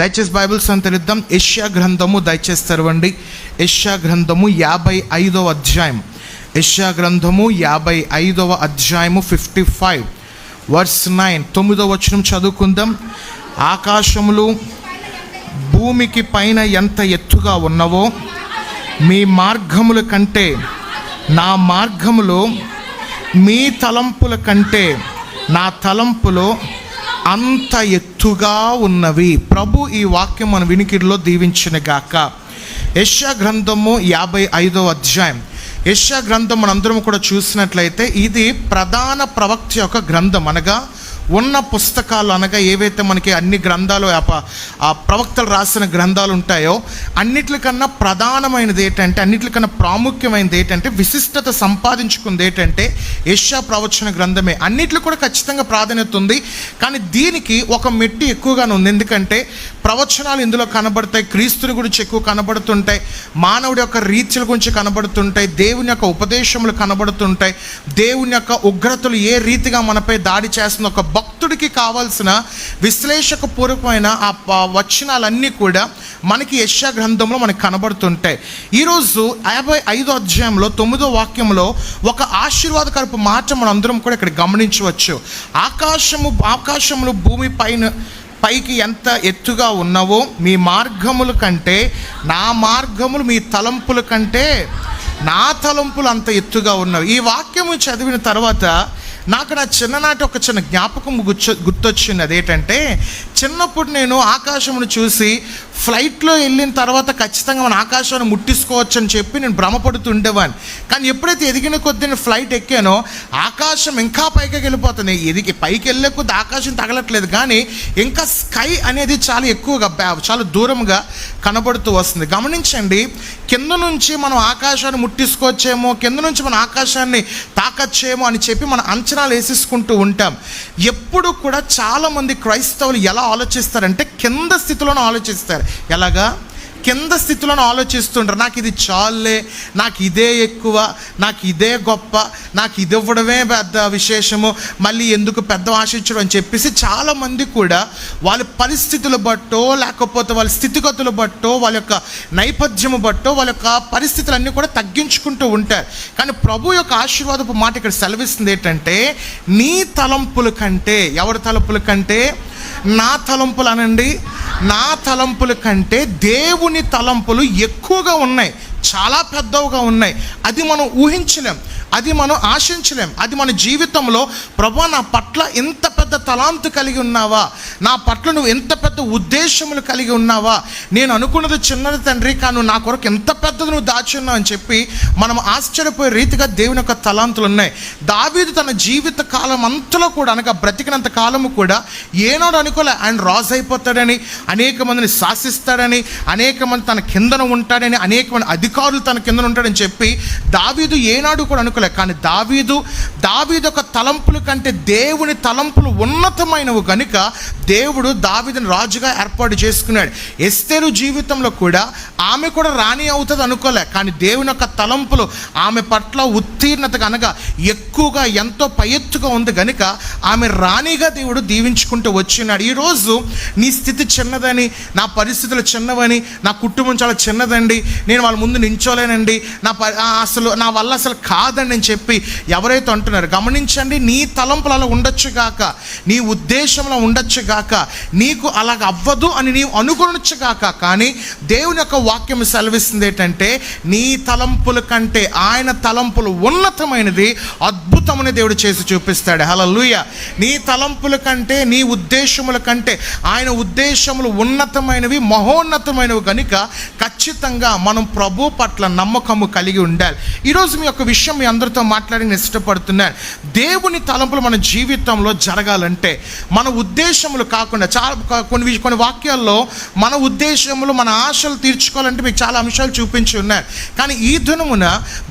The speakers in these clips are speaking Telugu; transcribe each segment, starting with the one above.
దయచేసి బైబిల్స్ అని తెలుద్దాం. యష్యా గ్రంథము దయచేసి తెరవండి యష్యా గ్రంథము యాభై ఐదవ అధ్యాయం యష్యా గ్రంథము యాభై ఐదవ అధ్యాయము ఫిఫ్టీ ఫైవ్ వర్స్ నైన్. తొమ్మిదవ వచనం చదువుకుందాం. ఆకాశములు భూమికి పైన ఎంత ఎత్తుగా ఉన్నవో మీ మార్గముల కంటే నా మార్గములో మీ తలంపుల కంటే నా తలంపులో అంత ఎత్తుగా ఉన్నవి. ప్రభు ఈ వాక్యం మన వినికిడిలో దీవించిన గాక. యశా గ్రంథము యాభై ఐదో అధ్యాయం. యశా గ్రంథం మనందరం కూడా చూసినట్లయితే ఇది ప్రధాన ప్రవక్త యొక్క గ్రంథం అనగా ఉన్న పుస్తకాలు అనగా ఏవైతే మనకి అన్ని గ్రంథాలు ఆ ప్రవక్తలు రాసిన గ్రంథాలు ఉంటాయో అన్నిటికన్నా ప్రధానమైనది ఏంటంటే అన్నిటికన్నా ప్రాముఖ్యమైనది ఏంటంటే విశిష్టత సంపాదించుకుంది ఏంటంటే యశా ప్రవచన గ్రంథమే. అన్నిట్లో కూడా ఖచ్చితంగా ప్రాధాన్యత ఉంది. కానీ దీనికి ఒక మెట్టి ఎక్కువగానే ఉంది. ఎందుకంటే ప్రవచనాలు ఇందులో కనబడతాయి క్రీస్తుని గురించి ఎక్కువ కనబడుతుంటాయి మానవుడి యొక్క రీతిల గురించి కనబడుతుంటాయి దేవుని యొక్క ఉపదేశములు కనబడుతుంటాయి దేవుని యొక్క ఉగ్రతలు ఏ రీతిగా మనపై దాడి చేస్తున్న ఒక భక్తుడికి కావాల్సిన విశ్లేషక పూర్వకమైన ఆ వచనాలన్నీ కూడా మనకి యశా గ్రంథంలో మనకి కనబడుతుంటాయి. ఈరోజు యాభై ఐదో అధ్యాయంలో తొమ్మిదో వాక్యంలో ఒక ఆశీర్వాదకరపు మాట మనం అందరం కూడా ఇక్కడ గమనించవచ్చు. ఆకాశము ఆకాశములు భూమి పైన పైకి ఎంత ఎత్తుగా ఉన్నవో మీ మార్గముల కంటే నా మార్గములు మీ తలంపుల కంటే నా తలంపులు అంత ఎత్తుగా ఉన్నవి. ఈ వాక్యము చదివిన తర్వాత నాకు నా చిన్ననాటి ఒక చిన్న జ్ఞాపకం గుర్చు గుర్తొచ్చింది. అదేంటంటే చిన్నప్పుడు నేను ఆకాశమును చూసి ఫ్లైట్లో వెళ్ళిన తర్వాత ఖచ్చితంగా మన ఆకాశాన్ని ముట్టించుకోవచ్చు అని చెప్పి నేను భ్రమపడుతూ ఉండేవాడిని. కానీ ఎప్పుడైతే ఎదిగిన కొద్దీ నేను ఫ్లైట్ ఎక్కానో ఆకాశం ఇంకా పైకి వెళ్ళిపోతుంది. ఎదిగి పైకి వెళ్ళే కొద్ది ఆకాశం తగలట్లేదు. కానీ ఇంకా స్కై అనేది చాలా ఎక్కువగా బ్యా- చాలా దూరంగా కనబడుతూ వస్తుంది. గమనించండి కింద నుంచి మనం ఆకాశాన్ని ముట్టించుకోవచ్చేమో కింద నుంచి మన ఆకాశాన్ని తాకచ్చేమో అని చెప్పి మనం అంచనాలు వేసేసుకుంటూ ఉంటాం. ఎప్పుడు కూడా చాలామంది క్రైస్తవులు ఎలా ఆలోచిస్తారంటే కింద స్థితిలోనే ఆలోచిస్తారు. ఎలాగా? కింద స్థితిలోనే ఆలోచిస్తుంటారు నాకు ఇది చాలే నాకు ఇదే ఎక్కువ నాకు ఇదే గొప్ప నాకు ఇది ఇవ్వడమే పెద్ద విశేషము మళ్ళీ ఎందుకు పెద్ద ఆశించడం అని చెప్పేసి చాలామంది కూడా వాళ్ళ పరిస్థితులు బట్టో లేకపోతే వాళ్ళ స్థితిగతులు బట్టో వాళ్ళ యొక్క నైపథ్యము బట్టో వాళ్ళ యొక్క పరిస్థితులన్నీ కూడా తగ్గించుకుంటూ ఉంటారు. కానీ ప్రభు యొక్క ఆశీర్వాదపు మాట ఇక్కడ సెలవిస్తుంది ఏంటంటే నీ తలంపుల కంటే ఎవరి తలంపుల కంటే నా తలంపులు అనండి. నా తలంపుల కంటే దేవుని తలంపులు ఎక్కువగా ఉన్నాయి. చాలా పెద్దవిగా ఉన్నాయి. అది మనం ఊహించలేం. అది మనం ఆశించలేం. అది మన జీవితంలో ప్రభా నా పట్ల ఎంత పెద్ద తలాంతు కలిగి ఉన్నావా? నా పట్ల నువ్వు ఎంత పెద్ద ఉద్దేశములు కలిగి ఉన్నావా? నేను అనుకున్నది చిన్నది తండ్రి కానీ నా కొరకు ఎంత పెద్దది నువ్వు దాచున్నావు అని చెప్పి మనం ఆశ్చర్యపోయే రీతిగా దేవుని యొక్క తలాంతులు ఉన్నాయి. దావీదు తన జీవిత కాలం అంతలో కూడా అనగా బ్రతికినంత కాలము కూడా ఏనాడు అనుకోలే ఆయన రాజు అయిపోతాడని అనేక మందిని శాసిస్తాడని అనేక మంది తన కిందన ఉంటాడని అనేక మంది అధికారులు తన కిందన ఉంటాడని చెప్పి దావీదు ఏనాడు కూడా అనుకోలే. కానీ దావీదు దావీదు ఒక తలంపుల కంటే దేవుని తలంపులు ఉన్నతమైనవి కనుక దేవుడు దావీదుని రాజుగా ఏర్పాటు చేసుకున్నాడు. ఎస్తేరు జీవితంలో కూడా ఆమె కూడా రాణి అవుతుంది అనుకోలే. కానీ దేవుని యొక్క తలంపులు ఆమె పట్ల ఉత్తీర్ణత కనుక ఎక్కువగా ఎంతో పై ఉంది కనుక ఆమె రాణిగా దేవుడు దీవించుకుంటూ వచ్చినాడు. ఈరోజు నీ స్థితి చిన్నదని నా పరిస్థితులు చిన్నవని నా కుటుంబం చాలా చిన్నదండి నేను వాళ్ళ ముందు నించోలేనండి నా ప అసలు నా వల్ల అసలు కాదండి అని చెప్పి ఎవరైతే అంటున్నారు గమనించండి నీ తలంపులు అలా ఉండొచ్చు గాక నీ ఉద్దేశంలో ఉండొచ్చు గాక నీకు అలా అలాగ అవ్వదు అని నీవు అనుకొనొచ్చు కానీ దేవుని యొక్క వాక్యం సెలవిస్తుంది ఏంటంటే నీ తలంపుల కంటే ఆయన తలంపులు ఉన్నతమైనది అద్భుతమని దేవుడు చేసి చూపిస్తాడు. హలో లూయ నీ తలంపుల కంటే నీ ఉద్దేశముల కంటే ఆయన ఉద్దేశములు ఉన్నతమైనవి మహోన్నతమైనవి కనుక ఖచ్చితంగా మనం ప్రభు పట్ల నమ్మకము కలిగి ఉండాలి. ఈరోజు మీ యొక్క విషయం మీ అందరితో మాట్లాడి నేను ఇష్టపడుతున్నాను. దేవుని తలంపులు మన జీవితంలో జరగాలంటే మన ఉద్దేశములు కాకుండా చాలా కొన్ని విషయం కొన్ని వాక్యాల్లో మన ఉద్దేశములు మన ఆశలు తీర్చుకోవాలంటే మీకు చాలా అంశాలు చూపించి ఉన్నాయి. కానీ ఈ దినమున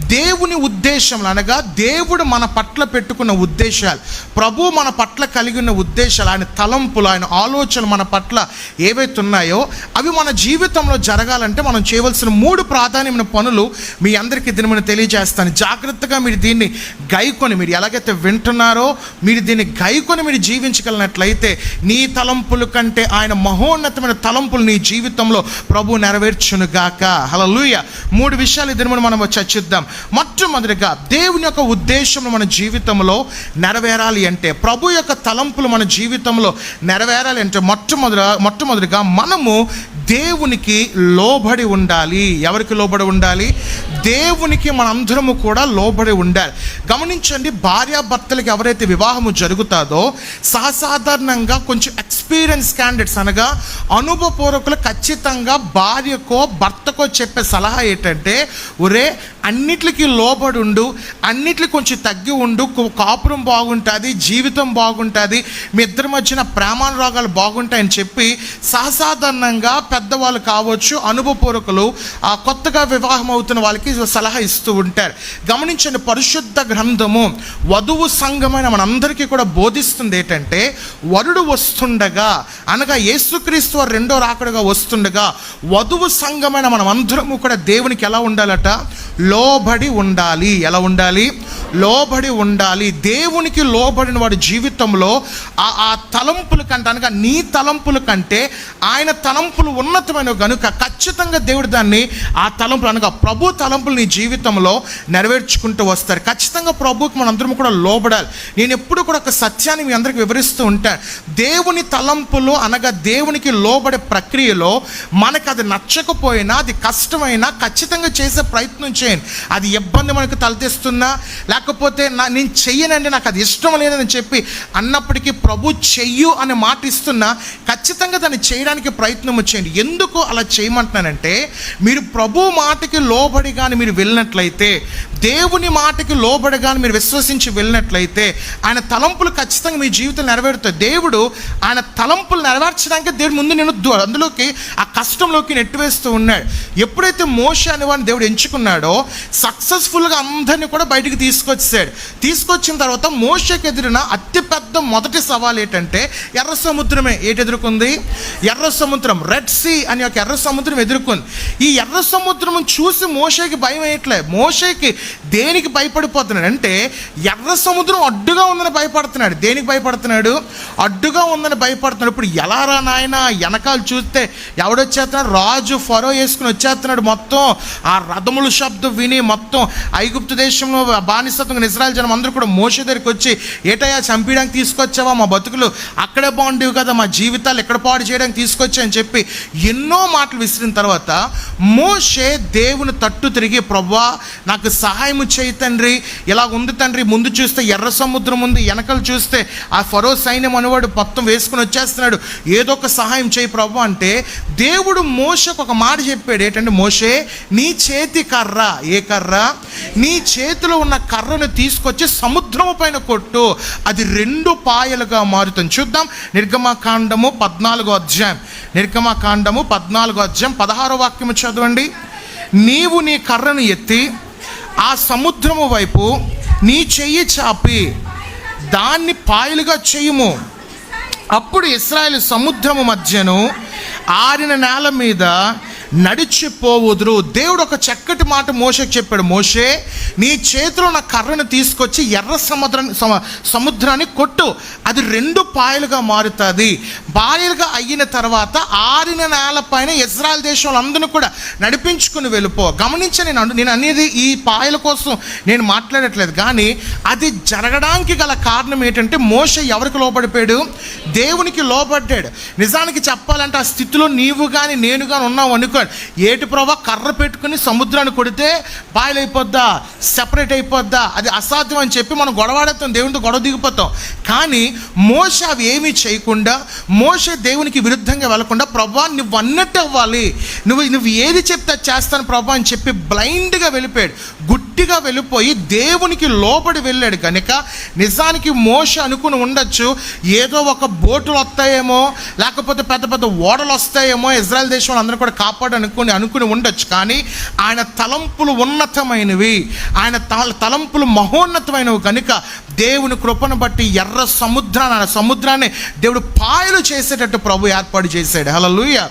దేవుని ఉద్దేశములు అనగా దేవుడు మన పట్ల పెట్టుకున్న ఉద్దేశాలు ప్రభు మన పట్ల కలిగి ఉన్న ఉద్దేశాలు ఆయన తలంపులు ఆయన ఆలోచనలు మన పట్ల ఏవైతే ఉన్నాయో అవి మన జీవితంలో జరగాలంటే మనం చేయవలసిన మూడు ప్రాధాన్యమైన పనులు మీ అందరికీ దినమున తెలియజేస్తాను. జాగ్రత్తగా మీరు దీన్ని గైకొని మీరు ఎలాగైతే వింటున్నారో మీరు దీన్ని గైకొని మీరు జీవించగలిగినట్లయితే నీ తలంపుల కంటే ఆయన ఆయన మహోన్నతమైన తలంపులు నీ జీవితంలో ప్రభు నెరవేర్చును గాక. హల్లెలూయా మూడు విషయాలు ఇద్దరు మనం చర్చిద్దాం. మొట్టమొదటిగా దేవుని యొక్క ఉద్దేశం మన జీవితంలో నెరవేరాలి అంటే ప్రభు యొక్క తలంపులు మన జీవితంలో నెరవేరాలి అంటే మొట్టమొదట మొట్టమొదటిగా మనము దేవునికి లోబడి ఉండాలి. ఎవరికి లోబడి ఉండాలి? దేవునికి మనందరము కూడా లోబడి ఉండాలి. గమనించండి భార్యాభర్తలకు ఎవరైతే వివాహము జరుగుతుందో సహసాధారణంగా కొంచెం ఎక్స్పీరియన్స్ క్యాండిడేట్స్ అనగా అనుభవపూర్వకులు ఖచ్చితంగా భార్యకో భర్తకో చెప్పే సలహా ఏంటంటే ఒరే అన్నిటికీ లోబడి ఉండు అన్నిటికి కొంచెం తగ్గి ఉండు కాపురం బాగుంటుంది జీవితం బాగుంటుంది మీ ఇద్దరి మధ్యన ప్రేమానురాగాలు బాగుంటాయని చెప్పి సహసాధారణంగా పెద్దవాళ్ళు కావచ్చు అనుభవపూర్వకులు ఆ కొత్తగా వివాహం అవుతున్న వాళ్ళకి సలహా ఇస్తూ ఉంటారు. గమనించండి పరిశుద్ధ గ్రంథము వధువు సంఘమైన మనందరికీ కూడా బోధిస్తుంది ఏంటంటే వరుడు వస్తుండగా అనగా యేసుక్రీస్తు వారు రెండో రాకడగా వస్తుండగా వధువు సంఘమైన మనం అందరము కూడా దేవునికి ఎలా ఉండాలట? లోబడి ఉండాలి. ఎలా ఉండాలి? లోబడి ఉండాలి. దేవునికి లోబడిన వాడి జీవితంలో ఆ ఆ తలంపుల కంటే అనగా నీ తలంపుల కంటే ఆయన తలంపులు ఉన్నతమైన కనుక ఖచ్చితంగా దేవుడు దాన్ని ఆ తలంపులు అనగా ప్రభు తలంపులు నీ జీవితంలో నెరవేర్చుకుంటూ వస్తారు. ఖచ్చితంగా ప్రభుకి మనందరం కూడా లోబడాలి. నేను ఎప్పుడు కూడా ఒక సత్యాన్ని మీ అందరికి వివరిస్తూ ఉంటాను. దేవుని తలంపులు అనగా దేవునికి లోబడే ప్రక్రియలో మనకు అది నచ్చకపోయినా అది కష్టమైనా ఖచ్చితంగా చేసే ప్రయత్నం చేయండి. అది ఇబ్బంది మనకు తలతెస్తున్నా లేకపోతే నా నేను చెయ్యనండి నాకు అది ఇష్టం లేదని చెప్పి అన్నప్పటికీ ప్రభు చెయ్యు అనే మాట ఇస్తున్నా ఖచ్చితంగా దాన్ని చేయడానికి ప్రయత్నం చేయండి. ఎందుకు అలా చేయమంటున్నానంటే మీరు ప్రభు మాటకి లోబడి కానీ మీరు వెళ్ళినట్లయితే దేవుని మాటకి లోబడి కానీ మీరు విశ్వసించి వెళ్ళినట్లయితే ఆయన తలంపులు ఖచ్చితంగా మీ జీవితం నెరవేరుతాయి. దేవుడు ఆయన తలంపులు నెరవేర్చడానికి దేవుడు ముందు నేను అందులోకి ఆ కష్టంలోకి నెట్టివేస్తూ ఉన్నాడు. ఎప్పుడైతే మోష అనేవాడిని దేవుడు ఎంచుకున్నాడో సక్సెస్ఫుల్గా అందరినీ కూడా బయటికి తీసుకొచ్చాడు. తీసుకొచ్చిన తర్వాత మోషకి ఎదిరిన అతిపెద్ద మొదటి సవాల్ ఏంటంటే ఎర్ర సముద్రమే. ఏటి ఎదుర్కొంది? ఎర్ర సముద్రం. రెడ్ సీ అని ఒక ఎర్ర సముద్రం ఎదుర్కొంది. ఈ ఎర్ర సముద్రం చూసి మోషకి భయం వేయట్లే. మోషకి దేనికి భయపడిపోతున్నాడు అంటే ఎర్ర సముద్రం అడ్డుగా ఉందని భయపడుతున్నాడు. దేనికి భయపడుతున్నాడు? అడ్డుగా ఉందని భయపడుతున్నాడు. ఇప్పుడు ఎలా రారా నాయన వెనకాల చూస్తే ఎవడొచ్చేస్తున్నాడు రాజు ఫరో వేసుకుని వచ్చేస్తున్నాడు మొత్తం. ఆ రథముల శబ్దం విని మొత్తం ఐగుప్తు దేశంలో బానిసత్వం ఇజ్రాయల్ జనం అందరూ కూడా మోస దగ్గరికి వచ్చి ఏటయ్యా చంపించడానికి తీసుకొచ్చావా? మా బతుకులు అక్కడే బాగుండేవి కదా మా జీవితాలు ఎక్కడ పాడు చేయడానికి తీసుకొచ్చా అని చెప్పి ఎన్నో మాటలు విసిరిన తర్వాత మోషే దేవుని తట్టు తిరిగి ప్రభా నాకు సహాయం చేయి తండ్రి. ఇలా ఉంది తండ్రి. ముందు చూస్తే ఎర్ర సముద్రం ఉంది. వెనకలు చూస్తే ఆ ఫరో సైన్యం అనేవాడు మొత్తం వేసుకుని వచ్చేస్తున్నాడు. ఏదో ఒక సహాయం చేయి ప్రభు అంటే దేవుడు మోషకు ఒక మాట చెప్పాడు. ఏంటంటే మోషే నీ చేతి కర్ర. ఏ కర్ర? నీ చేతిలో ఉన్న కర్రను తీసుకొచ్చి సముద్రము పైన కొట్టు. అది రెండు పాయలుగా మారుతుంది. చూద్దాం. నిర్గమకాండము పద్నాలుగో అధ్యాయం. నిర్గమకాండము పద్నాలుగో అధ్యాయం పదహారో వాక్యము చదవండి. నీవు నీ కర్రను ఎత్తి ఆ సముద్రము వైపు నీ చెయ్యి చాపి దాన్ని పాయలుగా చేయుము. అప్పుడు ఇస్రాయేల్ సముద్రము మధ్యను ఆరిన నేల మీద నడిచిపోవుదురు. దేవుడు ఒక చక్కటి మాట మోషకి చెప్పాడు. మోషే నీ చేతిలో నా కర్రను తీసుకొచ్చి ఎర్ర సముద్రం సమ- సముద్రాన్ని కొట్టు. అది రెండు పాయలుగా మారుతుంది. బాయలుగా అయిన తర్వాత ఆరిన నేల పైన ఇజ్రాయల్ దేశంలో అందరూ కూడా నడిపించుకుని వెళ్ళిపో. గమనించ నేను నేను అనేది ఈ పాయల కోసం నేను మాట్లాడట్లేదు. కానీ అది జరగడానికి గల కారణం ఏంటంటే మోష ఎవరికి లోపడిపోయాడు దేవునికి లోపడ్డాడు నిజానికి చెప్పాలంటే ఆ స్థితిలో నీవు కానీ నేను కానీ ఉన్నావు అనుకో ఏటి ప్రభా? కర్ర పెట్టుకుని సముద్రాన్ని కొడితే పాయలైపోద్దా సెపరేట్ అయిపోద్దా? అది అసాధ్యం అని చెప్పి మనం గొడవాడేస్తాం దేవునితో గొడవ దిగిపోతాం. కానీ మోస అవి ఏమీ చేయకుండా మోస దేవునికి విరుద్ధంగా వెళ్ళకుండా ప్రభా నువ్వు అన్నట్టు అవ్వాలి. నువ్వు నువ్వు ఏది చెప్తే చేస్తాను ప్రభా అని చెప్పి బ్లైండ్గా వెళ్ళిపోయాడు. గుట్టిగా వెళ్ళిపోయి దేవునికి లోబడి వెళ్ళాడు కనుక నిజానికి మోస అనుకుని ఉండొచ్చు ఏదో ఒక బోటులు వస్తాయేమో లేకపోతే పెద్ద పెద్ద ఓడలు వస్తాయేమో ఇజ్రాయెల్ దేశంలో అందరూ కూడా కాపాడు అనుకుని అనుకుని ఉండొచ్చు. కానీ ఆయన తలంపులు ఉన్నతమైనవి. ఆయన తల- తలంపులు మహోన్నతమైనవి కనుక దేవుని కృపను బట్టి ఎర్ర సముద్రాన్ని ఆ సముద్రాన్ని దేవుడు పాయలు చేసేటట్టు ప్రభు ఏర్పాటు చేశాడు. హల్లెలూయా.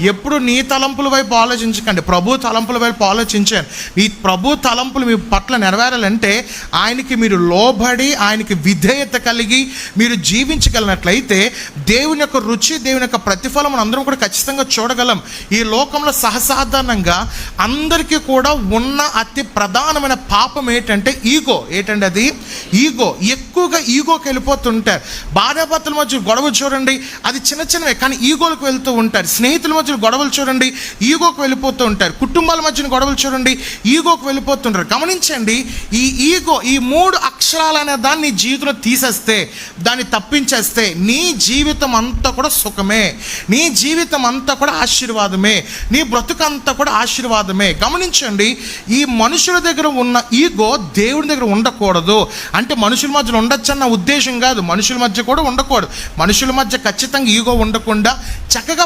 ఎప్పుడు నీ తలంపుల వైపు ఆలోచించకండి. ప్రభు తలంపుల వైపు ఆలోచించాను ఈ ప్రభు తలంపులు మీ పట్ల నెరవేరాలంటే ఆయనకి మీరు లోబడి ఆయనకి విధేయత కలిగి మీరు జీవించగలిగినట్లయితే దేవుని యొక్క రుచి దేవుని యొక్క ప్రతిఫలం మనం అందరం కూడా ఖచ్చితంగా చూడగలం. ఈ లోకంలో సహసాధారణంగా అందరికీ కూడా ఉన్న అతి ప్రధానమైన పాపం ఏంటంటే ఈగో. ఏంటంటే అది? ఈగో. ఎక్కువగా ఈగోకి వెళ్ళిపోతుంటారు. భార్యాభర్తల మధ్య గొడవ చూడండి. అది చిన్న చిన్నవే కానీ ఈగోలకు వెళ్తూ ఉంటారు. స్నేహితులు మధ్య గొడవలు చూడండి ఈగోకు వెళ్ళిపోతూ ఉంటారు. కుటుంబాల మధ్యన గొడవలు చూడండి ఈగోకు వెళ్ళిపోతుంటారు. గమనించండి ఈ ఈగో ఈ మూడు అక్షరాలు అనే దాన్ని జీవితంలో తీసేస్తే దాన్ని తప్పించేస్తే నీ జీవితం అంతా కూడా సుఖమే. నీ జీవితం అంతా కూడా ఆశీర్వాదమే. నీ బ్రతుకంతా కూడా ఆశీర్వాదమే. గమనించండి ఈ మనుషుల దగ్గర ఉన్న ఈగో దేవుడి దగ్గర ఉండకూడదు. అంటే మనుషుల మధ్యలో ఉండొచ్చన్న ఉద్దేశం కాదు. మనుషుల మధ్య కూడా ఉండకూడదు. మనుషుల మధ్య ఖచ్చితంగా ఈగో ఉండకుండా చక్కగా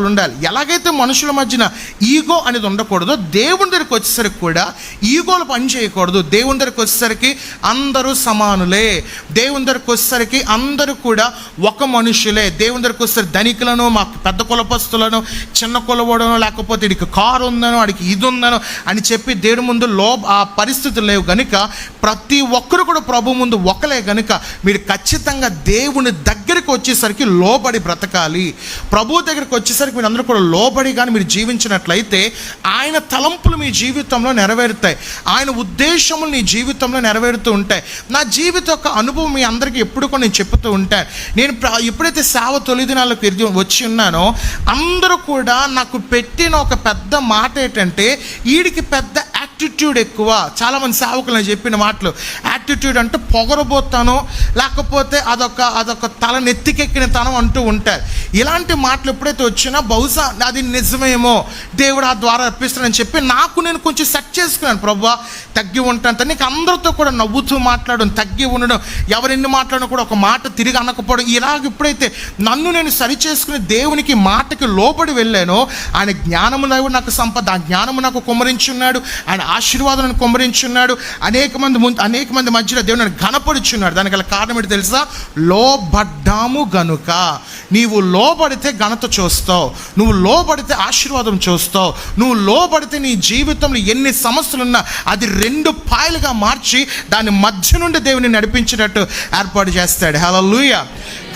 లోపల ఉండాలి. ఎలాగైతే మనుషుల మధ్యన ఈగో అనేది ఉండకూడదో దేవుని దగ్గరికి వచ్చేసరికి కూడా ఈగోలు పని చేయకూడదు. దేవుని దగ్గరికి వచ్చేసరికి అందరూ సమానులే. దేవుని దగ్గరికి వచ్చేసరికి అందరూ కూడా ఒక మనుషులే. దేవుని దగ్గరికి వచ్చేసరికి ధనికులను మా పెద్ద కులపస్తులను చిన్న కులవడను లేకపోతే ఇడికి కారు ఉందనో వాడికి ఇది ఉందనో అని చెప్పి దేవుడి ముందు లో ఆ పరిస్థితులు లేవు గనుక ప్రతి ఒక్కరు కూడా ప్రభు ముందు ఒకలే గనుక మీరు ఖచ్చితంగా దేవుని దగ్గరికి వచ్చేసరికి లోబడి బ్రతకాలి. ప్రభు దగ్గరికి వచ్చేసరికి మీరు అందరూ కూడా లోబడి కానీ మీరు జీవించినట్లయితే ఆయన తలంపులు మీ జీవితంలో నెరవేరుతాయి. ఆయన ఉద్దేశములు నీ జీవితంలో నెరవేరుతూ ఉంటాయి. నా జీవిత యొక్క అనుభవం మీ అందరికీ ఎప్పుడు కూడా నేను చెప్తూ ఉంటాను నేను ఎప్పుడైతే సేవ తొలి దినాలకు ఎరిగి వచ్చి ఉన్నానో అందరూ కూడా నాకు పెట్టిన ఒక పెద్ద మాట ఏంటంటే వీడికి పెద్ద యాటిట్యూడ్ ఎక్కువ. చాలామంది సేవకులు నేను చెప్పిన మాటలు యాటిట్యూడ్ అంటే పొగరబోతాను లేకపోతే అదొక అదొక తల నెత్తికెక్కిన తనం అంటూ ఉంటారు. ఇలాంటి మాటలు ఎప్పుడైతే వచ్చినా బహుశా అది నిజమేమో దేవుడు ఆ ద్వారా రప్పిస్తానని చెప్పి నాకు నేను కొంచెం సెట్ చేసుకున్నాను. ప్రభా తగ్గి ఉంటాను నీకు అందరితో కూడా నవ్వుతూ మాట్లాడడం తగ్గి ఉండడం ఎవరెన్ని మాట్లాడినా కూడా ఒక మాట తిరిగి అనకపోవడం ఇలాగ ఎప్పుడైతే నన్ను నేను సరి చేసుకుని దేవునికి మాటకి లోబడి వెళ్ళానో ఆయన జ్ఞానము దేవుడు నాకు సంపద ఆ జ్ఞానము నాకు కుమ్మరించున్నాడు ఆయన ఆశీర్వాదం నన్ను కుమ్మరించున్నాడు అనేక మంది ముందు అనేక మంది మధ్యలో దేవుడు నన్ను ఘనపరుచున్నాడు. దానికి గల కారణం ఏంటి తెలుసా? లోబడ్డాము గనుక నీవు లోబడితే ఘనత చూస్తావు. నువ్వు లోబడితే ఆశీర్వాదం చూస్తావు. నువ్వు లోబడితే నీ జీవితంలో ఎన్ని సమస్యలు ఉన్నా అది రెండు పాయలుగా మార్చి దాని మధ్య నుండి దేవుని నడిపించినట్టు ఏర్పాటు చేస్తాడు. హాల్ లూయ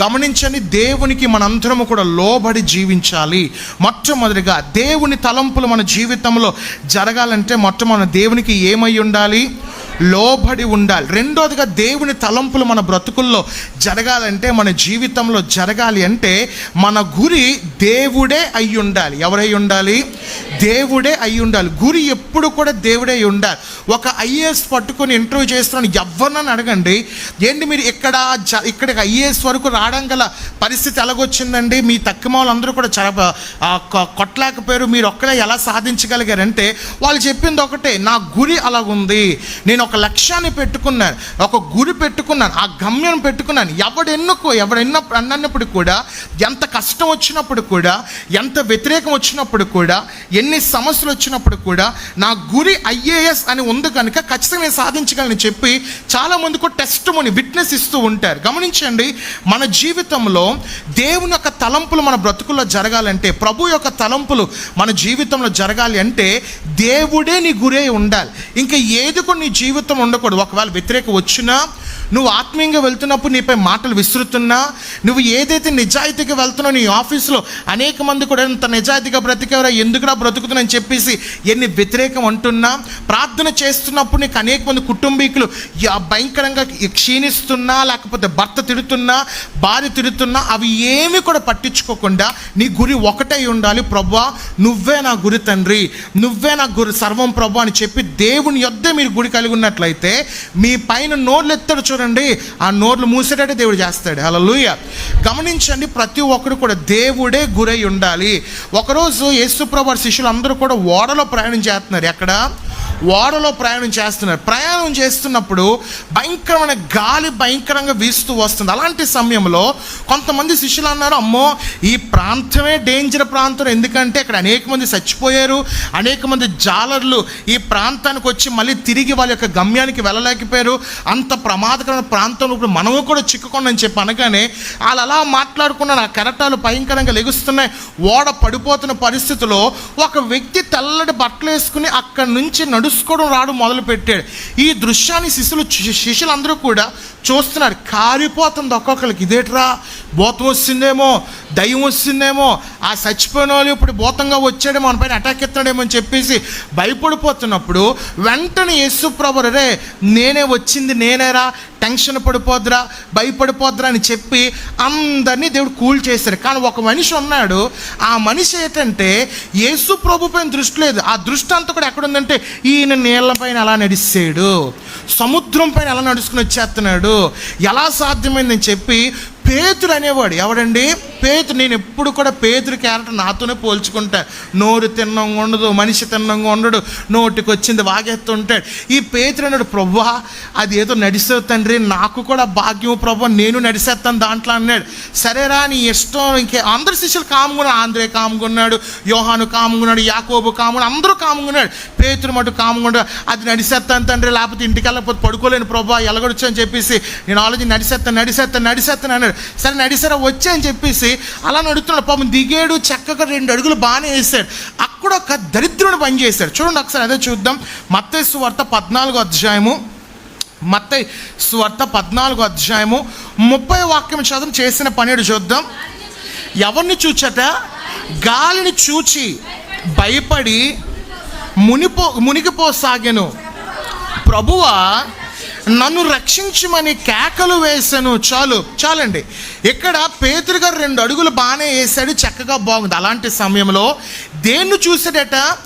గమనించని దేవునికి మనందరము కూడా లోబడి జీవించాలి. మొట్టమొదటిగా దేవుని తలంపులు మన జీవితంలో జరగాలంటే మొట్టమొదటి దేవునికి ఏమై ఉండాలి? లోబడి ఉండాలి. రెండోదిగా దేవుని తలంపులు మన బ్రతుకుల్లో జరగాలంటే మన జీవితంలో జరగాలి అంటే మన గురి దేవుడే అయి ఉండాలి. ఎవరై ఉండాలి? దేవుడే అయి ఉండాలి. గురి ఎప్పుడు కూడా దేవుడే ఉండాలి. ఒక ఐఏఎస్ పట్టుకొని ఇంటర్వ్యూ చేస్తున్నాను ఎవరినని అడగండి ఏంటి మీరు ఇక్కడ జ- ఇక్కడికి ఐఏఎస్ వరకు రావడం గల పరిస్థితి ఎలాగొచ్చిందండి? మీ తక్కువ వాళ్ళందరూ కూడా చాలా ఆ, కొ- కొట్టలేకపోయారు. మీరు ఒక్కడే ఎలా సాధించగలిగారంటే వాళ్ళు చెప్పింది ఒకటే నా గురి అలాగుంది నేను ఒక లక్ష్యాన్ని పెట్టుకున్నాను ఒక గురి పెట్టుకున్నాను ఆ గమ్యం పెట్టుకున్నాను ఎవడెన్నుకో ఎవడెన్న అన్నప్పుడు కూడా ఎంత కష్టం వచ్చినప్పుడు కూడా ఎంత వ్యతిరేకం వచ్చినప్పుడు కూడా ఎన్ని సమస్యలు వచ్చినప్పుడు కూడా నా గురి ఐఏఎస్ అని ఉంది కనుక ఖచ్చితంగా నేను సాధించగలని చెప్పి చాలామందికి కూడా టెస్ట్ ముని విట్నెస్ ఇస్తూ ఉంటారు. గమనించండి మన జీవితంలో దేవుని యొక్క తలంపులు మన బ్రతుకుల్లో జరగాలంటే ప్రభు యొక్క తలంపులు మన జీవితంలో జరగాలి అంటే దేవుడే నీ గురే ఉండాలి. ఇంకా ఏది కూడా నీ జీవితం ఉండకూడదు. ఒకవేళ వ్యతిరేకం వచ్చినా నువ్వు ఆత్మీయంగా వెళ్తున్నప్పుడు నీపై మాటలు విసురుతున్నా నువ్వు ఏదైతే నిజాయితీగా వెళ్తున్నావు నీ ఆఫీస్లో అనేక మంది కూడా ఎంత నిజాయితీగా బ్రతికేవరా ఎందుకురా బ్రతుకుతున్నా అని చెప్పేసి ఎన్ని వ్యతిరేకం అంటున్నా ప్రార్థన చేస్తున్నప్పుడు నీకు అనేక మంది కుటుంబీకులు భయంకరంగా క్షీణిస్తున్నా లేకపోతే భర్త తిడుతున్నా భార్య తిడుతున్నా అవి ఏమి కూడా పట్టించుకోకుండా నీ గురి ఒకటై ఉండాలి. ప్రభా నువ్వే నా గురి తండ్రి. నువ్వే నా గురి సర్వం ప్రభు అని చెప్పి దేవుని యొద్దే మీరు గుడి కలిగి ఉన్నట్లయితే మీ పైన నోర్లు ఎత్తాడు చూడండి. ఆ నోర్లు మూసేటట్టే దేవుడు చేస్తాడు. అలా లూయ గమనించండి ప్రతి ఒక్కరు కూడా దేవుడే గురై ఉండాలి. ఒకరోజు యేసుప్రభు శిష్యులు అందరూ కూడా ఓడలో ప్రయాణం చేస్తున్నారు. ఎక్కడ? ఓడలో ప్రయాణం చేస్తున్నారు. ప్రయాణం చేస్తున్నప్పుడు భయంకరమైన గాలి భయంకరంగా వీస్తూ వస్తుంది. అలాంటి సమయంలో కొంతమంది శిష్యులు అన్నారు అమ్మో ఈ ప్రాంతమే డేంజర్ ప్రాంతం. ఎందుకంటే ఇక్కడ అనేక మంది చచ్చిపోయారు అనేక మంది జాలర్లు ఈ ప్రాంతానికి వచ్చి మళ్ళీ తిరిగి వాళ్ళ యొక్క గమ్యానికి వెళ్ళలేకపోయారు. అంత ప్రమాదకరమైన ప్రాంతంలో ఇప్పుడు మనము కూడా చిక్కుకోండి చెప్పి అనగానే వాళ్ళు అలా మాట్లాడుకున్న ఆ కెరటాలు భయంకరంగా లెగుస్తున్నాయి. ఓడ పడిపోతున్న పరిస్థితిలో ఒక వ్యక్తి తెల్లటి బట్టలు వేసుకుని అక్కడి నుంచి నడుచుకోవడం రావడం మొదలు పెట్టాడు ఈ దృశ్యాన్ని శిష్యులు శిష్యులందరూ కూడా చూస్తున్నారు. కారిపోతుంది ఒక్కొక్కరికి ఇదేట్రా? భూతం వస్తుందేమో? దయ్యం వస్తుందేమో? ఆ చచ్చిపోయిన వాళ్ళు ఇప్పుడు భూతంగా వచ్చాడేమో మన పైన అటాక్ ఎత్తాడేమో అని చెప్పేసి భయపడిపోతున్నప్పుడు వెంటనే యేసు ప్రభు రే నేనే వచ్చింది నేనేరా? టెన్షన్ పడిపోద్రా భయపడిపోద్రా అని చెప్పి అందరినీ దేవుడు కూల్ చేశాడు. కానీ ఒక మనిషి ఉన్నాడు. ఆ మనిషి ఏంటంటే యేసు ప్రభు పైన దృష్టి లేదు. ఆ దృష్టి అంతా కూడా ఎక్కడుందంటే ఈయన నీళ్ళ పైన ఎలా నడిచాడు సముద్రం పైన ఎలా నడుచుకుని వచ్చేస్తున్నాడు? ఎలా సాధ్యమైందని చెప్పి పేతురు అనేవాడు. ఎవడండి? పేతు నేను ఎప్పుడు కూడా పేతురు క్యారెక్టర్ నాతోనే పోల్చుకుంటా. నోరు తిన్నంగా ఉండదు మనిషి తిన్నంగా ఉండడు నోటికి వచ్చింది వాగేస్తుంటాడు. ఈ పేతురు అన్నాడు ప్రభా అది ఏదో నడిసే తండ్రి నాకు కూడా భాగ్యం ప్రభు నేను నడిసేస్తాను దాంట్లో అన్నాడు. సరేరా నీ ఇష్టం ఇంకే అందరు శిష్యులు కాముకున్నాడు ఆంధ్రే కాముకున్నాడు యోహాను కాముకున్నాడు యాకోబు కాముడు అందరూ కాముకున్నాడు పేతురు మటు కాముకున్నాడు అది నడిసేస్తాను తండ్రి లేకపోతే ఇంటికి వెళ్ళకపోతే పడుకోలేను ప్రభా ఎలగొచ్చు అని చెప్పేసి నేను ఆలోచన నడిసేస్తాను నడిసేస్తాను నడిసేస్తాను అన్నాడు. సరే నడిసారా వచ్చా అని చెప్పేసి అలా నడుస్తున్నాడు పాపం దిగాడు చక్కగా రెండు అడుగులు బాగానే వేసాడు అక్కడ ఒక దరిద్రుడు పని చేశాడు. చూడండి ఒకసారి అదే చూద్దాం. మత్తయి వార్త పద్నాలుగో అధ్యాయము. మత్తై సువార్త పద్నాలుగో అధ్యాయము. ముప్పై వాక్యం చదువు చేసిన పనేడు చూద్దాం. ఎవరిని చూచట? గాలిని చూచి భయపడి మునిపో మునిగిపోసాగాను. ప్రభువా నన్ను రక్షించమని కేకలు వేశాను. చాలు చాలండి. ఇక్కడ పేతురు గారు రెండు అడుగులు బాగానే వేసాడు చక్కగా బాగుంది. అలాంటి సమయంలో దేన్ని చూసేటట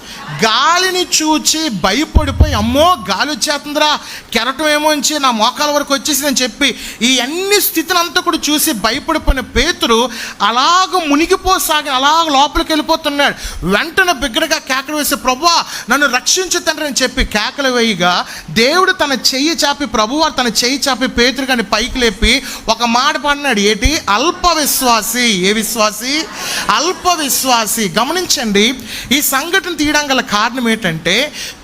గాలిని చూచి భయపడిపోయి అమ్మో గాలి వచ్చేస్తుందిరా కెరటం ఏమోంచి నా మోకాల వరకు వచ్చేసిందని చెప్పి ఈ అన్ని స్థితిని అంతా కూడా చూసి భయపడిపోయిన పేతురు అలాగ మునిగిపోసాగి అలాగ లోపలికి వెళ్ళిపోతున్నాడు. వెంటనే బిగ్గరగా కేకలు వేసి ప్రభువా నన్ను రక్షించు తండ్రి అని చెప్పి కేకలు వేయగా దేవుడు తన చెయ్యి చాపి ప్రభువారు తన చెయ్యి చాపి పేతురు కానీ పైకి లేపి ఒక మాట పడినాడు. ఏంటి? అల్ప విశ్వాసి. ఏ విశ్వాసి? అల్ప విశ్వాసి. గమనించండి ఈ సంఘటన తీయడం గల కారణం ఏంటంటే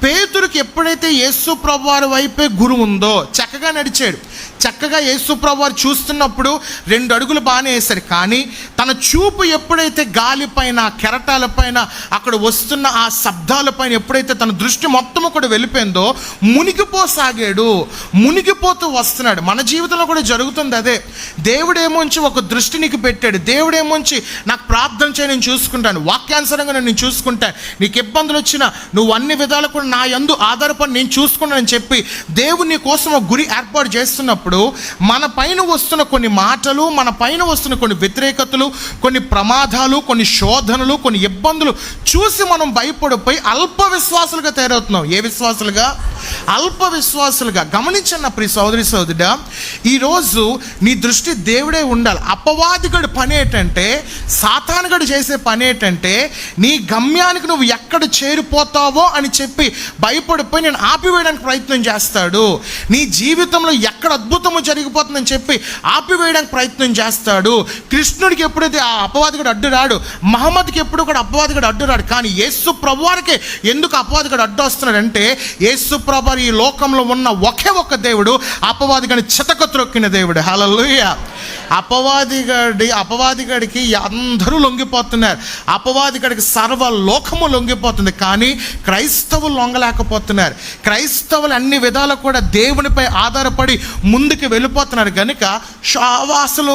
పేతురికి ఎప్పుడైతే యేసు ప్రభువారి వైపే గురు ఉందో చక్కగా నడిచాడు. చక్కగా యేసుప్రభు వారు చూస్తున్నప్పుడు రెండు అడుగులు బాగానే వేశారు. కానీ తన చూపు ఎప్పుడైతే గాలిపైన కెరటాలపైన అక్కడ వస్తున్న ఆ శబ్దాలపైన ఎప్పుడైతే తన దృష్టి మొత్తం కూడా వెళ్ళిపోయిందో మునిగిపోసాగాడు. మునిగిపోతూ వస్తున్నాడు. మన జీవితంలో కూడా జరుగుతుంది అదే. దేవుడేమోంచి ఒక దృష్టి నీకు పెట్టాడు. దేవుడేమోంచి నాకు ప్రార్థన చేయ నేను చూసుకుంటాను. వాక్యానుసరంగా నేను చూసుకుంటాను. నీకు ఇబ్బందులు వచ్చినా నువ్వు అన్ని విధాలు కూడా నా యందు ఆధారపడి నేను చూసుకున్నానని చెప్పి దేవుడు నీ కోసం ఒక గురి ఏర్పాటు చేస్తున్నప్పుడు మన పైన వస్తున్న కొన్ని మాటలు మన పైన వస్తున్న కొన్ని వ్యతిరేకతలు కొన్ని ప్రమాదాలు కొన్ని శోధనలు కొన్ని ఇబ్బందులు చూసి మనం భయపడిపోయి అల్ప విశ్వాసులుగా తయారవుతున్నాం. ఏ విశ్వాసులుగా? అల్ప విశ్వాసులుగా. గమనించన్న ప్రియ సోదరి సోదరుడా ఈరోజు నీ దృష్టి దేవుడే ఉండాలి. అపవాదిగడు పని ఏంటంటే సాతానుగడు చేసే పని ఏంటంటే నీ గమ్యానికి నువ్వు ఎక్కడ చేరిపోతావో అని చెప్పి భయపడిపోయి నేను ఆపివేయడానికి ప్రయత్నం చేస్తాడు. నీ జీవితంలో ఎక్కడ అద్భుతము జరిగిపోతుందని చెప్పి ఆపివేయడానికి ప్రయత్నం చేస్తాడు. కృష్ణుడికి ఎప్పుడైతే ఆ అపవాదిగడు అడ్డు రాడు మహమ్మద్కి ఎప్పుడు కూడా అపవాదిగడు అడ్డు రాడు కానీ యేసు ప్రభువారికి ఎందుకు అపవాదిగడు అడ్డు వస్తున్నాడంటే యేసు ప్రభు ఈ లోకంలో ఉన్న ఒకే ఒక్క దేవుడు అపవాదిగని చితక త్రొక్కిన దేవుడు. హలలుయ అపవాదిగడి అపవాదిగడికి అందరూ లొంగిపోతున్నారు. అపవాదిగడికి సర్వ లోకము లొంగిపోతుంది. కానీ క్రైస్తవులు లొంగలేకపోతున్నారు. క్రైస్తవులు అన్ని విధాలు కూడా దేవునిపై ఆధారపడి ముందుకు వెళ్ళిపోతున్నారు. కనుక అసలు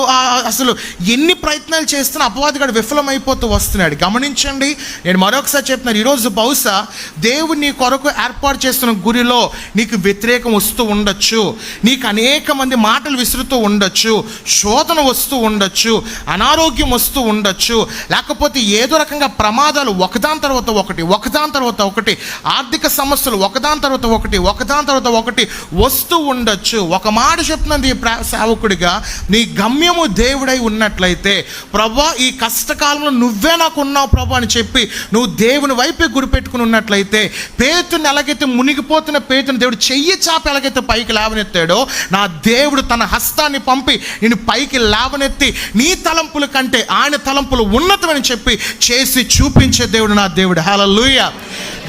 అసలు ఎన్ని ప్రయత్నాలు చేస్తున్నా అపవాదిగాడు విఫలమైపోతూ వస్తున్నాడు. గమనించండి నేను మరొకసారి చెప్తున్నాను ఈరోజు బహుశా దేవుడు నీ కొరకు ఏర్పాటు చేస్తున్న గురిలో నీకు వ్యతిరేకం వస్తూ ఉండొచ్చు. నీకు అనేక మంది మాటలు విసురుతూ ఉండొచ్చు. శోధ శోధన వస్తూ ఉండొచ్చు అనారోగ్యం వస్తూ ఉండొచ్చు లేకపోతే ఏదో రకంగా ప్రమాదాలు ఒకదాని తర్వాత ఒకటి ఒకదాని తర్వాత ఒకటి ఆర్థిక సమస్యలు ఒకదాని తర్వాత ఒకటి ఒకదాని తర్వాత ఒకటి వస్తూ ఉండొచ్చు. ఒక మాట చెప్తున్నది ప్రా- సేవకుడిగా నీ గమ్యము దేవుడై ఉన్నట్లయితే ప్రభా ఈ కష్టకాలంలో నువ్వే నాకు ఉన్నావు ప్రభా అని చెప్పి నువ్వు దేవుని వైపే గురిపెట్టుకుని ఉన్నట్లయితే పేతుని ఎలాగైతే మునిగిపోతున్న పేతుని దేవుడు చెయ్యి చాప ఎలాగైతే పైకి లేవనెత్తాడో నా దేవుడు తన హస్తాన్ని పంపి నేను పైకి లేవనెత్తి నీ తలంపుల కంటే ఆయన తలంపులు ఉన్నతమని చెప్పి చేసి చూపించే దేవుడు నా దేవుడు. హల్లెలూయా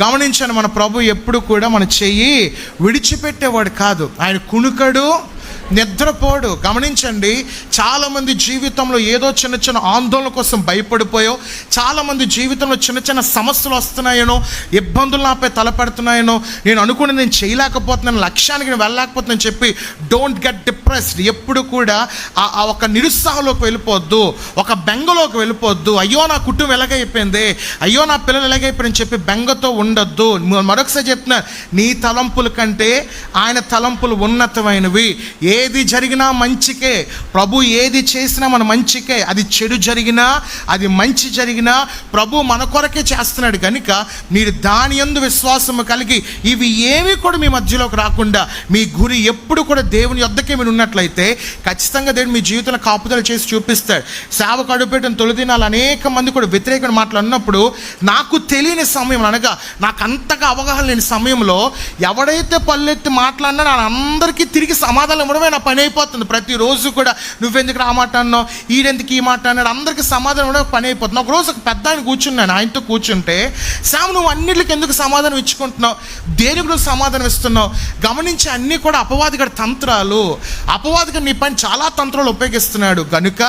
గమనించాను మన ప్రభు ఎప్పుడు కూడా మన చెయ్యి విడిచిపెట్టేవాడు కాదు. ఆయన కునుకడు నిద్రపోడు. గమనించండి చాలామంది జీవితంలో ఏదో చిన్న చిన్న ఆందోళన కోసం భయపడిపోయో చాలామంది జీవితంలో చిన్న చిన్న సమస్యలు వస్తున్నాయనో ఇబ్బందులు నాపై తలపెడుతున్నాయనో నేను అనుకుని నేను చేయలేకపోతున్నాను లక్ష్యానికి నేను వెళ్ళలేకపోతున్నాను చెప్పి డోంట్ గెట్ డిప్రెస్డ్ ఎప్పుడు కూడా ఆ ఆ ఒక నిరుత్సాహంలోకి వెళ్ళిపోద్దు ఒక బెంగలోకి వెళ్ళిపోద్దు. అయ్యో నా కుటుంబం ఎలాగైపోయింది? అయ్యో నా పిల్లలు ఎలాగైపోయిందని చెప్పి బెంగతో ఉండొద్దు. మరొకసారి చెప్తున్నా నీ తలంపుల కంటే ఆయన తలంపులు ఉన్నతమైనవి. ఏ ఏది జరిగినా మంచికే. ప్రభు ఏది చేసినా మన మంచికే. అది చెడు జరిగినా అది మంచి జరిగినా ప్రభు మన కొరకే చేస్తున్నాడు. కనుక మీరు దాని యందు విశ్వాసము కలిగి ఇవి ఏవి కూడా మీ మధ్యలోకి రాకుండా మీ గురి ఎప్పుడు కూడా దేవుని యొద్దకే మీరు ఉన్నట్లయితే ఖచ్చితంగా దేవుడు మీ జీవితంలో కాపుదలు చేసి చూపిస్తాడు. సేవకు కడుపెట్టిన తొలిదినాలు అనేక మంది కూడా వ్యతిరేక మాట్లాడినప్పుడు నాకు తెలియని సమయం అనగా నాకు అంతగా అవగాహన లేని సమయంలో ఎవడైతే పల్లెత్తి మాట్లాడినా నా అందరికీ తిరిగి సమాధానం ఇవ్వడమే నా పని అయిపోతుంది. ప్రతిరోజు కూడా నువ్వెందుకు ఆ మాట అన్నావు? ఈడెందుకు ఈ మాట అన్నాడు? అందరికీ సమాధానం కూడా పని అయిపోతుంది. ఒక రోజు ఒక పెద్ద ఆయన కూర్చున్నాను ఆయనతో కూర్చుంటే సామ్ నువ్వు అన్నిటికి ఎందుకు సమాధానం ఇచ్చుకుంటున్నావు? దేనికి నువ్వు సమాధానం ఇస్తున్నావు? గమనించి అన్నీ కూడా అపవాదిగడ తంత్రాలు. అపవాదిగడు నీ పైన చాలా తంత్రాలు ఉపయోగిస్తున్నాడు. కనుక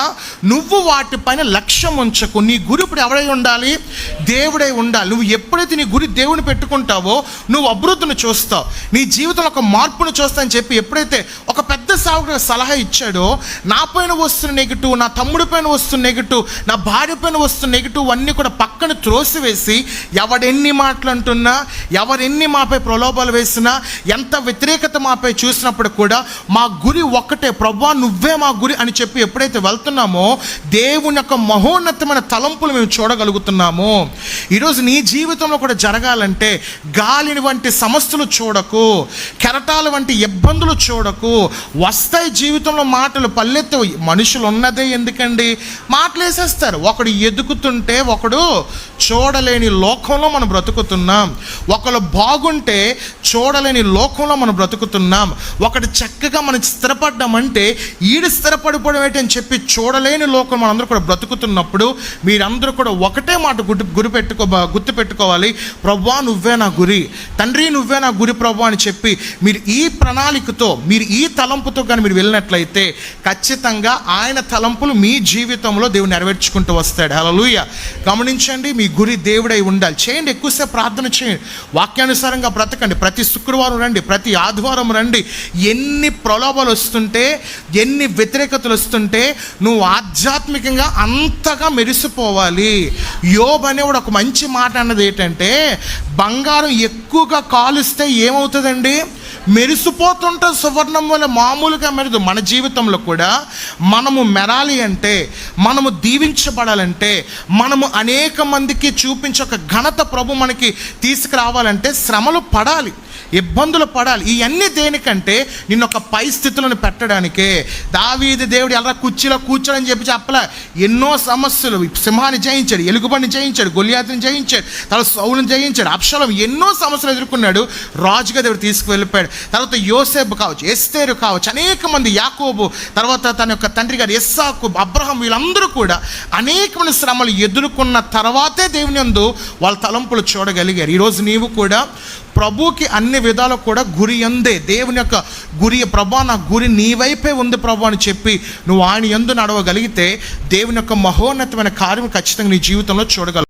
నువ్వు వాటి పైన లక్ష్యం ఉంచకు. నీ గురి ఇప్పుడు ఎవడై ఉండాలి? దేవుడై ఉండాలి. నువ్వు ఎప్పుడైతే నీ గురి దేవుని పెట్టుకుంటావో నువ్వు అభివృద్ధిని చూస్తావు. నీ జీవితంలో ఒక మార్పును చూస్తా అని చెప్పి ఎప్పుడైతే ఒక పెద్ద సేవకుడు సలహా ఇచ్చాడో నా పైన వస్తున్న నెగిటివ్ నా తమ్ముడి పైన వస్తున్న నెగిటివ్ నా భార్య పైన వస్తున్న నెగిటివ్ అన్నీ కూడా పక్కన త్రోసివేసి ఎవడెన్ని మాటలు అంటున్నా ఎవరెన్ని మాపై ప్రలోభాలు వేసినా ఎంత వ్యతిరేకత మాపై చూసినప్పుడు కూడా మా గురి ఒక్కటే ప్రభా నువ్వే మా గురి అని చెప్పి ఎప్పుడైతే వెళ్తున్నామో దేవుని యొక్క మహోన్నతమైన తలంపులు మేము చూడగలుగుతున్నాము. ఈరోజు నీ జీవితంలో కూడా జరగాలంటే గాలిని వంటి సమస్యలు చూడకు కెరటాల వంటి ఇబ్బందులు చూడకు వస్తాయి జీవితంలో మాటలు పల్లెత్తు మనుషులు ఉన్నదే ఎందుకండి? మాటలు వేసేస్తారు ఒకడు ఎదుగుతుంటే ఒకడు చూడలేని లోకంలో మనం బ్రతుకుతున్నాం. ఒకడు బాగుంటే చూడలేని లోకంలో మనం బ్రతుకుతున్నాం. ఒకటి చక్కగా మనం స్థిరపడ్డామంటే ఈడు స్థిరపడిపోవడం ఏంటి అని చెప్పి చూడలేని లోకం మనందరూ కూడా బ్రతుకుతున్నప్పుడు మీరందరూ కూడా ఒకటే మాట గుర్తు గురిపెట్టుకో గుర్తుపెట్టుకోవాలి. గుర్తు పెట్టుకోవాలి ప్రభా నువ్వే నా గురి. తండ్రి నువ్వే నా గురి ప్రభా అని చెప్పి మీరు ఈ ప్రణాళికతో మీరు ఈ తలం తలంపుతో కానీ మీరు వెళ్ళినట్లయితే ఖచ్చితంగా ఆయన తలంపులు మీ జీవితంలో దేవుడు నెరవేర్చుకుంటూ వస్తాడు. హల్లెలూయ. గమనించండి మీ గురి దేవుడై ఉండాలి. చేయండి ఎక్కువసేపు ప్రార్థన చేయండి. వాక్యానుసారంగా బ్రతకండి. ప్రతి శుక్రవారం రండి ప్రతి ఆదివారం రండి. ఎన్ని ప్రలోభాలు వస్తుంటే ఎన్ని వ్యతిరేకతలు వస్తుంటే నువ్వు ఆధ్యాత్మికంగా అంతగా మెరిసిపోవాలి. యోబ్ అనేవాడు ఒక మంచి మాట అన్నది ఏంటంటే బంగారం ఎక్కువగా కాలుస్తే ఏమవుతుందండి? మెరిసిపోతుంటుంది సువర్ణం వల్ల మామూలుగా మెరదు. మన జీవితంలో కూడా మనము మెరాలి అంటే మనము దీవించబడాలంటే మనము అనేక మందికి చూపించే ఒక ఘనత ప్రభు మనకి తీసుకురావాలంటే శ్రమలు పడాలి. ఇబ్బందులు పడాలి. ఇవన్నీ దేనికంటే నిన్న ఒక పై స్థితులను పెట్టడానికే. దావీది దేవుడు ఎలా కుర్చీలో కూర్చోడని చెప్పి చెప్పలే. ఎన్నో సమస్యలు. సింహాన్ని జయించాడు ఎలుగుబండిని జయించాడు గొలియాతిని జయించాడు తర్వాత సౌలను జయించాడు అప్షలం ఎన్నో సమస్యలు ఎదుర్కొన్నాడు. రాజుగా దేవుడు తీసుకువెళ్ళిపోయాడు. తర్వాత యోసేపు కావచ్చు ఎస్తేరు కావచ్చు అనేక మంది యాకోబు తర్వాత తన యొక్క తండ్రి గారు ఎస్సాకు అబ్రహం వీళ్ళందరూ కూడా అనేకమైన శ్రమలు ఎదుర్కొన్న తర్వాతే దేవుని యందు వాళ్ళ తలంపులు చూడగలిగారు. ఈరోజు నీవు కూడా ప్రభుకి అన్ని విధాలు కూడా గురి అందే దేవుని యొక్క గురి ప్రభా నా గురి నీ వైపే ఉంది ప్రభు అని చెప్పి నువ్వు ఆయన ఎందు నడవగలిగితే దేవుని యొక్క మహోన్నతమైన కార్యం ఖచ్చితంగా నీ జీవితంలో చూడగలవు